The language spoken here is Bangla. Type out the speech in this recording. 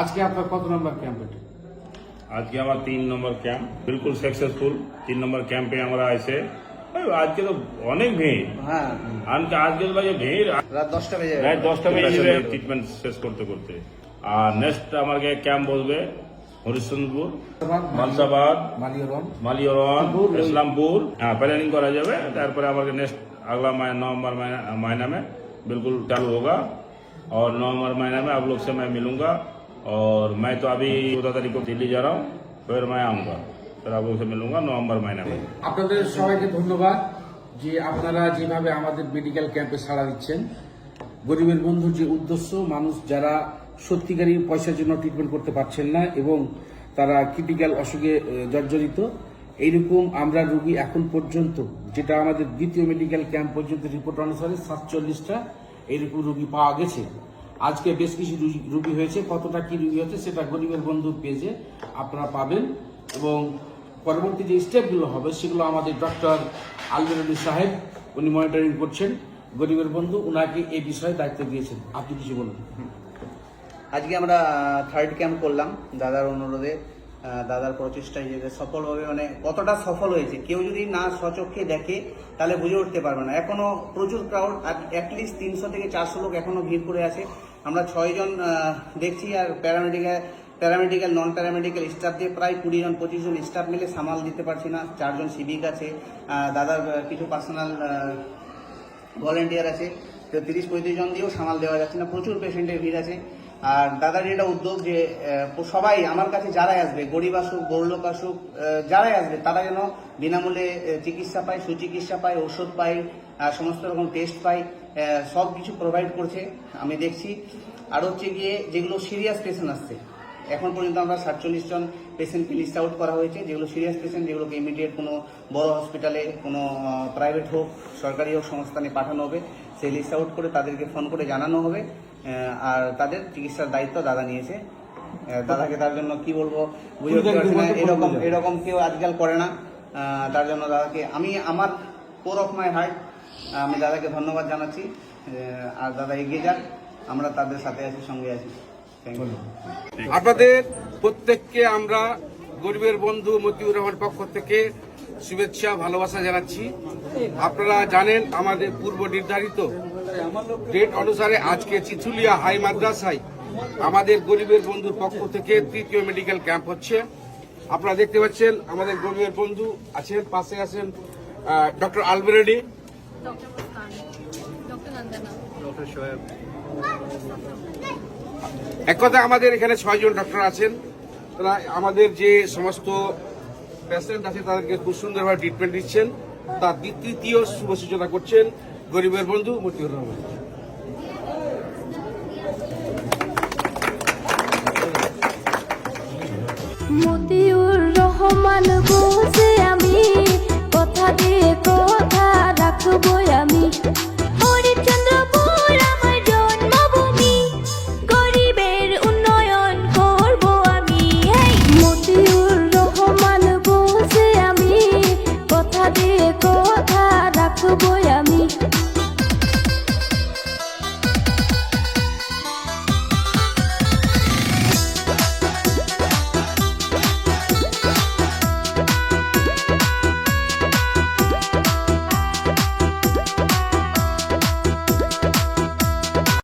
আজকে আপনার কত নম্বর ক্যাম্প এটা আজকে আমার তিন নম্বর ক্যাম্প বিলকুল সাকসেসফুল তিন নম্বর ক্যাম্পে আমরা এসে এই আজকে তো অনেক ভিড় হ্যাঁ আজকে আজকে তো বাজে ভিড় রাত দশটা বেজে গেল। প্রায় দশটা বেজে যাবে ট্রিটমেন্ট শেষ করতে করতে আর নেক্সট আমার ক্যাম্প বসবে হরিশ্চন্দ্রপুর মালসাবাদ মালিয়রম মালিয়রন इस्लामपुर हाँ प्लानिंग करा जाए তারপরে আমাকে नेक्स्ट अगला महीना नवंबर महीना महीना में बिल्कुल चालू होगा और नवंबर महीने में आप लोग से मैं मिलूंगा और मैं तो अभी चौदह तारीख को दिल्ली जा रहा हूँ फिर मैं आऊँगा फिर आप लोग से मिलूंगा नवंबर महीने में আপনাদের সবাইকে ধন্যবাদ যে আপনারা যেভাবে আমাদের মেডিকেল ক্যাম্পে সাড়া দিচ্ছেন গরিবের বন্ধুর যে উদ্দেশ্য মানুষ যারা সত্যিকারী পয়সার জন্য ট্রিটমেন্ট করতে পারছেন না এবং তারা ক্রিটিক্যাল অসুখে আহ, জর্জরিত এইরকম আমরা রোগী এখন পর্যন্ত যেটা আমাদের দ্বিতীয় মেডিকেল ক্যাম্প পর্যন্ত রিপোর্ট অনুসারে সাতচল্লিশটা এইরকম রোগী পাওয়া গেছে আজকে বেশ কিছু রুগী- হয়েছে। কতটা কি রুগী হচ্ছে সেটা গরিবের বন্ধু পেজে আপনারা পাবেন। এবং পরবর্তী যে স্টেপগুলো হবে, সেগুলো আমাদের ডক্টর আলবেরুল সাহেব, উনি মনিটরিং করছেন। গরিবের বন্ধু ওনাকে এই বিষয়ে দায়িত্ব দিয়েছেন। আপনি কিছু বলুন। আজকে আমরা থার্ড ক্যাম্প করলাম। দাদার অনুরোধে দাদার প্রচেষ্টায় যে সফলভাবে মানে কতটা সফল হয়েছে। কেউ যদি না সচক্ষে দেখে, তাহলে বুঝে উঠতে পারবে না। এখনও প্রচুর ক্রাউড অ্যাটলিস্ট তিনশো থেকে চারশো লোক এখনও ভিড় করে আছে। আমরা ছয়জন দেখছি আর paramedical paramedical non paramedical staff দিয়ে প্রায় কুড়ি জন, পঁচিশ জন স্টাফ মিলে সামাল দিতে পারছি না। চারজন সিভিক আছে। দাদার কিছু পার্সোনাল ভলেন্টিয়ার আছে। তো তিরিশ পঁয়ত্রিশ জন দিয়েও সামাল দেওয়া যাচ্ছে না। প্রচুর পেশেন্টের ভিড় আছে। আর দাদার এটা উদ্যোগ যে সবাই আমার কাছে যারাই আসবে, গরিব আসুক বড়লোক আসুক যারাই আসবে, তারা যেন বিনামূল্যে চিকিৎসা পায়, সুচিকিৎসা পায়, ওষুধ পায় আর সমস্ত রকম টেস্ট পায় সব কিছু প্রোভাইড করছে, আমি দেখছি। আর হচ্ছে গিয়ে যেগুলো সিরিয়াস পেশেন্ট আসছে, এখন পর্যন্ত আমরা সাতচল্লিশ জন পেশেন্টকে লিস্ট আউট করা হয়েছে, যেগুলো সিরিয়াস পেশেন্ট যেগুলোকে ইমিডিয়েট কোনো বড় হসপিটালে কোনো প্রাইভেট হোক, সরকারি হোক, সংস্থানে পাঠানো হবে, সেই লিস্ট আউট করে তাদেরকে ফোন করে জানানো হবে। আর তাদের চিকিৎসার দায়িত্ব দাদা নিয়েছে। দাদাকে তার জন্য কি বলব বুঝে উঠতে পারছি না এরকম এরকম কেউ আজকাল করে না। তার জন্য দাদাকে আমি আমার কোর অফ মাই হার্ট আমি দাদাকে ধন্যবাদ জানাচ্ছি। আর দাদা এগিয়ে যান আমরা তাদের সাথে আছি সঙ্গে আছি। আপনাদের প্রত্যেককে আমরা গরিবের বন্ধু মতিউর রহমান পক্ষ থেকে শুভেচ্ছা ভালোবাসা জানাচ্ছি। আপনারা জানেন আমাদের পূর্ব নির্ধারিত ডেট অনুসারে আজকে চিচুলিয়া হাই মাদ্রাসায় আমাদের গরিবের বন্ধুর পক্ষ থেকে তৃতীয় মেডিকেল ক্যাম্প হচ্ছে। আপনারা দেখতে পাচ্ছেন আমাদের গরিবের বন্ধু আছেন পাশে আছেন ডক্টর আলবেরেডি এক কথা আমাদের এখানে ছয়জন ডক্টর আছেন। তারা আমাদের যে সমস্ত পেশেন্ট আছে তাদেরকে খুব সুন্দরভাবে ট্রিটমেন্ট দিচ্ছেন। তার দ্বিতীয় শুভ সূচনা করছেন। গরিবের বন্ধু মতিউর রহমান। মতিউর রহমান বসে